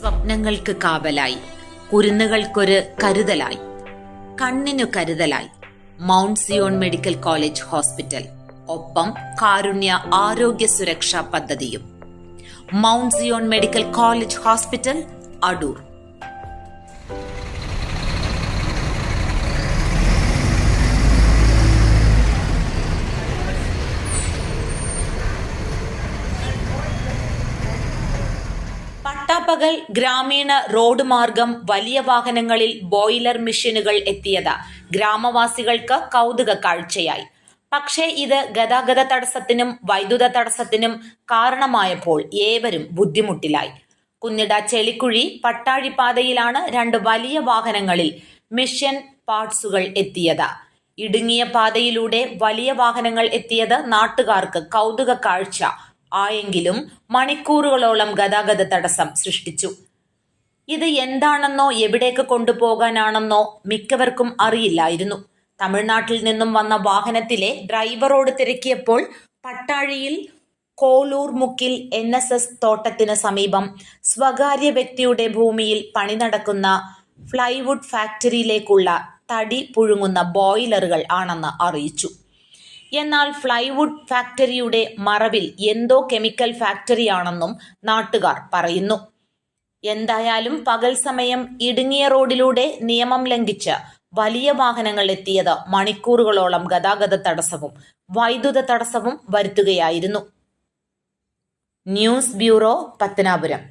സ്വപ്നങ്ങൾക്ക് കാവലായി. കുരുന്നുകൾക്കൊരു കരുതലായി. കണ്ണിനു കരുതലായി. Mount Zion Medical College Hospital. ഒപ്പം കാരുണ്യ ആരോഗ്യ സുരക്ഷാ പദ്ധതിയും. Mount Zion Medical College Hospital Adoor. പട്ടാപ്പകൽ ഗ്രാമീണ റോഡ് മാർഗം വലിയ വാഹനങ്ങളിൽ ബോയിലർ മെഷീനുകൾ എത്തിയത് ഗ്രാമവാസികൾക്ക് കൗതുക കാഴ്ചയായി. പക്ഷേ ഇത് ഗതാഗത തടസ്സത്തിനും വൈദ്യുത തടസ്സത്തിനും കാരണമായപ്പോൾ ഏവരും ബുദ്ധിമുട്ടിലായി. കുന്നിട ചെളിക്കുഴി പട്ടാഴിപ്പാതയിലാണ് രണ്ട് വലിയ വാഹനങ്ങളിൽ മിഷൻ പാർട്സുകൾ എത്തിയത്. ഇടുങ്ങിയ പാതയിലൂടെ വലിയ വാഹനങ്ങൾ എത്തിയത് നാട്ടുകാർക്ക് കൗതുക കാഴ്ച ആയെങ്കിലും മണിക്കൂറുകളോളം ഗതാഗത തടസ്സം സൃഷ്ടിച്ചു. ഇത് എന്താണെന്നോ എവിടേക്ക് കൊണ്ടുപോകാനാണെന്നോ മിക്കവർക്കും അറിയില്ലായിരുന്നു. തമിഴ്നാട്ടിൽ നിന്നും വന്ന വാഹനത്തിലെ ഡ്രൈവറോട് തിരക്കിയപ്പോൾ പട്ടാഴിയിൽ കോലൂർ മുക്കിൽ എൻ എസ് എസ് തോട്ടത്തിന് സമീപം സ്വകാര്യ വ്യക്തിയുടെ ഭൂമിയിൽ പണി നടക്കുന്ന ഫ്ലൈവുഡ് ഫാക്ടറിയിലേക്കുള്ള തടി പുഴുങ്ങുന്ന ബോയിലറുകൾ ആണെന്ന് അറിയിച്ചു. എന്നാൽ ഫ്ലൈവുഡ് ഫാക്ടറിയുടെ മറവിൽ എന്തോ കെമിക്കൽ ഫാക്ടറിയാണെന്നും നാട്ടുകാർ പറയുന്നു. എന്തായാലും പകൽ സമയം ഇടുങ്ങിയ റോഡിലൂടെ നിയമം ലംഘിച്ച് വലിയ വാഹനങ്ങൾ എത്തിയത് മണിക്കൂറുകളോളം ഗതാഗത തടസ്സവും വൈദ്യുത തടസ്സവും വരുത്തുകയായിരുന്നു. News bureau Pathanapuram.